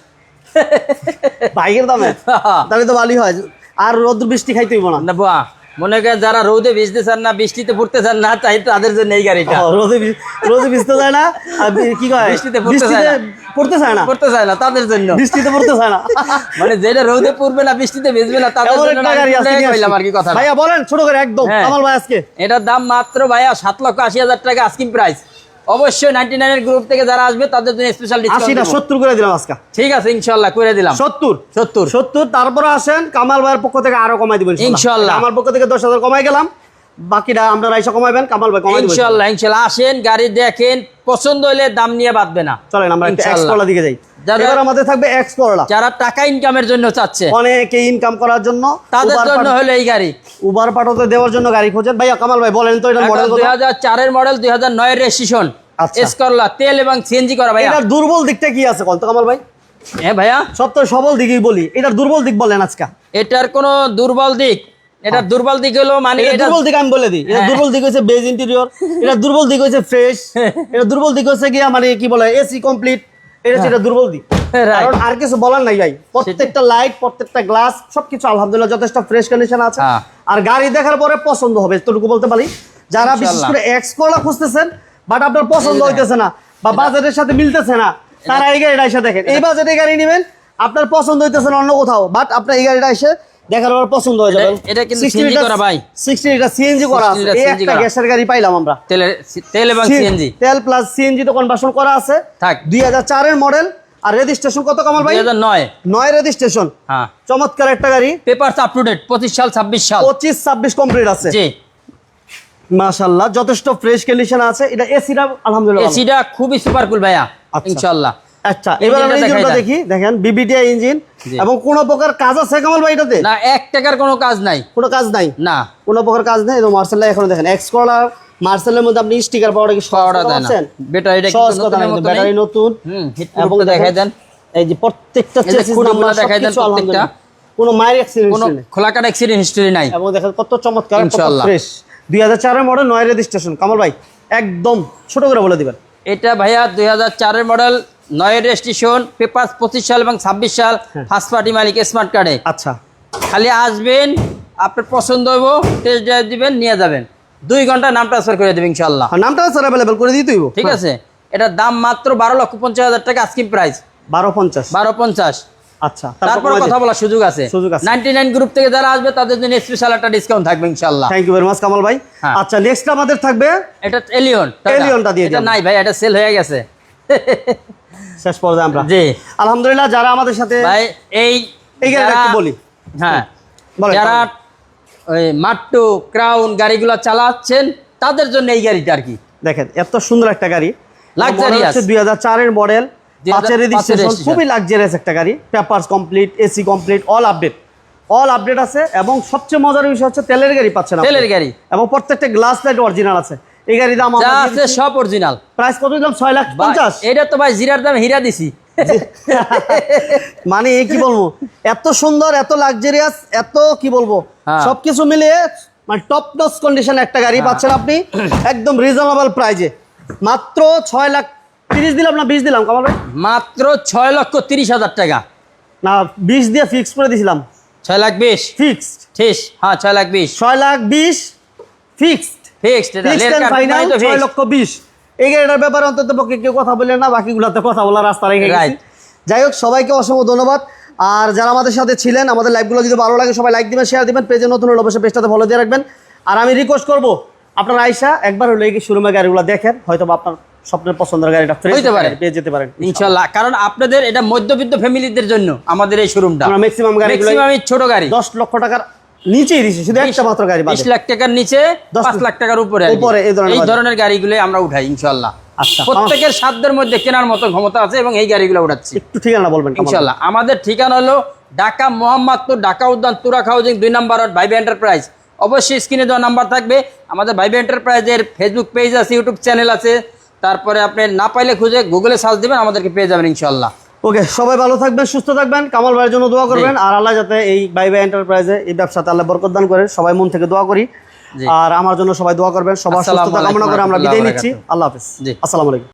বাইকের দামে? [LAUGHS] তাহলে তো ভালোই হয়। আর রোদ্র বৃষ্টি খাইতে হইব না। না বুয়া মনে করেন যারা রোদে ভিজতে চান না বৃষ্টিতে পড়তে চান না তাই তাদের জন্য এই গাড়িটা। রোদে রোদে ভিজতে চায় না? আর কি কয়? বৃষ্টিতে পড়তে চায় না। পড়তে চায় না? পড়তে চায় না তাদের জন্য। বৃষ্টিতে পড়তে চায় না। [LAUGHS] মানে যেটা রোদে পড়বে না বৃষ্টিতে ভিজবে না তাদের জন্য একটা গাড়ি আছে কি নিয়ে আর কি কথা ভাইয়া বলেন ছোট করে একদম। আমার কামাল ভাই আজকে। এটার দাম মাত্র ভাইয়া সাত লক্ষ আশি হাজার টাকা আস্কিং প্রাইস অবশ্যই নাইনটি নাইনের গ্রুপ থেকে যারা আসবে তাদের জন্য স্পেশাল আশিটা না সত্তর করে দিলাম আজকে। ঠিক আছে ইনশাল্লাহ করে দিলাম। সত্তর? সত্তর। সত্তর তারপরে আসেন কামাল ভাইয়ের পক্ষ থেকে আরও কমাই দিবেন ইনশাল্লাহ। আমার পক্ষ থেকে দশ হাজার কমাই গেলাম। বাকিটা আমরা রাইসা কমাইবেন কামাল ভাই কমাই দিবেন ইনশাল্লাহ ইনশাল্লাহ। আসেন গাড়ি দেখেন পছন্দ হলে দাম নিয়ে বাঁধবে না। চলেন আমরা। এক্সপ্লোরা দিকে যাই। যারা- এবার আমাদের থাকবে এক্সপ্লোরা যারা টাকা ইনকামের জন্য চাচ্ছে। অনেকে ইনকাম করার জন্য তাদের জন্য হলো এই গাড়ি। উবার পাঠাতে দেওয়ার জন্য গাড়ি খোঁজেন। ভাইয়া কামাল ভাই বলেন তো এটার মডেল দুই হাজার চারের মডেল দুই হাজার নয়ের রেজিস্ট্রেশন। এসকরলা তেল এবং সিএনজি করা ভাইয়া। এটার দুর্বল দিকটা কি আছে কন্ত কামাল ভাই? হ্যাঁ ভাইয়া। সব তো সবল দিকই বলি। এটার দুর্বল দিক বলেন আজকে। এটার কোনো দুর্বল দিক? এটার দুর্বল দিক হলো মানে এটা এটা দুর্বল দিক আমি বলে দিই। এটা হ্যাঁ। দুর্বল দিক হচ্ছে বেজ ইন্টেরিয়র এটা দুর্বল দিক হচ্ছে ফ্রেশ এটা দুর্বল দিক হচ্ছে গিয়া মানে কি বলে এসি কমপ্লিট এটা হচ্ছে এটা দুর্বল দিক। হ্যাঁ। কারণ আর কিছু বলার নাই ভাই। প্রত্যেকটা লাইট প্রত্যেকটা গ্লাস সবকিছু আলহামদুলিল্লাহ যথেষ্ট ফ্রেশ কন্ডিশন আছে। হ্যাঁ। আর গাড়ি দেখার পরে পছন্দ হবে এতটুকু বলতে পারি। যারা বিশেষ করে এক্স করলা খুঁজতেছেন বাট আপনার পছন্দ হইতেছে না বা বাজেটের সাথে মিলতেছে না তারা এই গাড়িটা এসে দেখেন। এই বাজেটে গাড়ি নেবেন আপনার পছন্দ হইতেছে না অন্য কোথাও বাট আপনার এই গাড়িটা এসে দেখার পর পছন্দ হয়ে যাবে। এটা- কিন্তু CNG করা ভাই। সিক্সটি এটা সিএনজি করা আছে। এই একটা গ্যাসের গাড়ি পাইলাম আমরা। তেলের তেল এবং সিএনজি তেল প্লাস সিএনজি তো কনভার্সন করা আছে। থাক। দুই হাজার চারের মডেল আর রেজিস্ট্রেশন কত কামাল ভাই? দুই হাজার নয়। নয় রেজিস্ট্রেশন হ্যাঁ। চমৎকার একটা গাড়ি। পেপার আপ টু ডেট পঁচিশ সাল ছাব্বিশ সাল। পঁচিশ ছাব্বিশ কমপ্লিট আছে। জি। মাশাল্লাহ যথেষ্ট ফ্রেশ কন্ডিশন আছে। এটা এসিটা আলহামদুলিল্লাহ। এসিটা খুবই সুপার কুল ভাইয়া। আচ্ছা। আচ্ছা এবার আমরা ইঞ্জিনটা দেখি। দেখেন বিবিটিআই ইঞ্জিন এবং কোনো প্রকার কাজ আছে কামাল ভাই এটাতে? না এক টাকার কোনো কাজ নাই। কোনো কাজ নাই? না। কোনো প্রকার কাজ নেই? এবং মার্সেল এখন দেখেন এক্স কলার মার্সেলের মধ্যে আপনি স্টিকার পাওয়াটা কি সহজ পাওয়াটা কথা দেয় না। সহজ কথা না, ব্যাটারি নতুন। এবং দেখাই দেন। এই যে প্রত্যেকটা চেসিস খুঁটিগুলো দেখাই দেন প্রত্যেকটা। কোনো মায়ের অ্যাক্সিডেন্ট কোনো খোলাকার অ্যাক্সিডেন্ট হিস্টরি নাই। এবং দেখেন কত চমৎকার কত ইনশাআল্লাহ। ফ্রেশ দুই হাজার চারের মডেল নয় রেজিস্ট্রেশন। কামাল ভাই একদম ছোট করে বলে দিবেন। এটা ভাইয়া দুই হাজার চারের মডেল নয় রেজিস্ট্রেশন পেপার পঁচিশ সাল এবং ছাব্বিশ সাল হ্যাঁ। ফার্স্ট পার্টি মালিক স্মার্ট কার্ডে আচ্ছা। খালি আসবেন আপনার পছন্দ হইব টেস্ট ড্রাইভ দিবেন নিয়ে যাবেন। দুই ঘণ্টা নাম ট্রান্সফার করে দেবেন ইনশাল্লাহ আর নামটা স্যার অ্যাভেলেবেল করে দিতেই ঠিক আছে? এটার দাম মাত্র বারো লক্ষ পঞ্চাশ হাজার টাকা আজকিম প্রাইস বারো পঞ্চাশ। বারো পঞ্চাশ। আচ্ছা তারপরে কথা বলার সুযোগ আছে। সুযোগ আছে। গ্রুপ থেকে যারা আসবে তাদের জন্য স্পেশাল একটা ডিসকাউন্ট থাকবে thank you very much Kamal ভাই। হ্যাঁ। আচ্ছা নেক্সট আমাদের থাকবে এটা এলিয়ন এলিয়নটা দিয়ে এটা নাই ভাই এটা সেল হয়ে গেছে। শেষ পর্যায়ে আমরা। জি। আলহামদুলিল্লাহ যারা আমাদের সাথে ভাই এই এই গাড়িটা একটু বলি। হ্যাঁ যারা ওই মাট্টু ক্রাউন গাড়িগুলো চালাচ্ছেন তাদের জন্য এই গাড়িটা আর কি। দেখেন এত সুন্দর একটা গাড়ি। দুই হাজার চারের মডেল পাঁচের রেজিস্ট্রেশন খুবই লাক্সারিয়াস একটা গাড়ি। Papers complete AC complete all update all update আছে এবং সবচেয়ে মজার বিষয় হচ্ছে তেলের গাড়ি পাচ্ছেন। তেলের গাড়ি। এবং প্রত্যেকটা গ্লাস লাইট অরিজিনাল আছে। এই গাড়ির দাম যা আছে সব অরিজিনাল প্রাইস কত দিলাম? ছয় লাখ পঞ্চাশ? এটা তো ভাই জিরার দাম হীরা দিছি। মানে কি বলব? এত সুন্দর এত লাক্সারিয়াস এত কি বলব? হ্যাঁ। সবকিছু মিলিয়ে মানে টপ নচ কন্ডিশন একটা গাড়ি পাচ্ছেন আপনি একদম রিজনেবল প্রাইজে মাত্র ছয় লাখ তিরিশ দিলাম না বিশ দিলাম? কামাল ভাই? মাত্র ছয় লক্ষ তিরিশ হাজার টাকা। না বিশ দিয়ে ফিক্স করে দিয়েছিলাম ছয় লাখ বিশ? ফিক্সড ঠিক হ্যাঁ ছয় লাখ বিশ। ছয় লাখ বিশ ফিক্সড ফিক্সড এটা ফিক্সড লের ফাইনাল নাই তো ছয় fixed। লক্ষ বিশ। এই গাড়িটার ব্যাপারে অন্তত পক্ষে কেউ কথা বললেন না বাকিগুলোতে কথা বলার রাস্তা রেখে গেছি। যাই হোক সবাইকে অসংখ্য ধন্যবাদ। আর যারা আমাদের সাথে ছিলেন আমাদের লাইভগুলো যদি ভালো লাগে সবাই লাইক দিবেন শেয়ার দিবেন পেজে নতুন হলে অবশ্যই পেজটাতে ফলো দিয়ে রাখবেন। আর আমি রিকোয়েস্ট করব আপনার আইসা একবার হলে এই গাড়িগুলো দেখেন হয়তো আপনার স্বপ্নের পছন্দের গাড়িটা হইতে পারে। পেয়ে যেতে পারেন কারণ আপনাদের এটা মধ্যবিত্ত ফ্যামিলিদের জন্য আমাদের এই শোরুমটা আমরা ম্যাক্সিমাম ম্যাক্সিমাম ছোট গাড়ি। দশ লক্ষ টাকার নিচেই দিছি শুধু একটা মাত্র গাড়ি। লাখ টাকার নিচে লাখ টাকার উপরে উপরে এই ধরনের এই ধরনের গাড়িগুলো আমরা উঠাই আচ্ছা, প্রত্যেকের সাধ্যের মধ্যে কেনার মতো ক্ষমতা আছে এবং এই গাড়িগুলো উঠাচ্ছি। একটু ঠিকানা বলবেন আমাদের। ঠিকানা হলো ঢাকা মোহাম্মদপুর ঢাকা উদ্যান তুরাক হাউজিং দুই নাম্বার রোড ভাইবে এন্টারপ্রাইজ। অবশ্যই স্ক্রিনে দেওয়া নাম্বার থাকবে। আমাদের ভাইবে এন্টারপ্রাইজের ফেসবুক পেজ আছে ইউটিউব চ্যানেল আছে। তারপরে আপনি না পাইলে খুঁজে গুগলে সার্চ দিবেন আমাদেরকে পেয়ে যাবেন ইনশাল্লাহ ওকে সবাই ভালো থাকবেন সুস্থ থাকবেন কামাল ভাইয়ের জন্য দোয়া করবেন। আর আল্লাহ যাতে এই বাই বাই এন্টারপ্রাইজে এই ব্যবসাতে আল্লাহ বরকত দান করে সবাই মন থেকে দোয়া করি। আর আমার জন্য সবাই দোয়া করবেন সবার সুস্থতা কামনা করে আমরা বিদায় নিচ্ছি। আল্লাহ হাফিজ। আসসালামু আলাইকুম।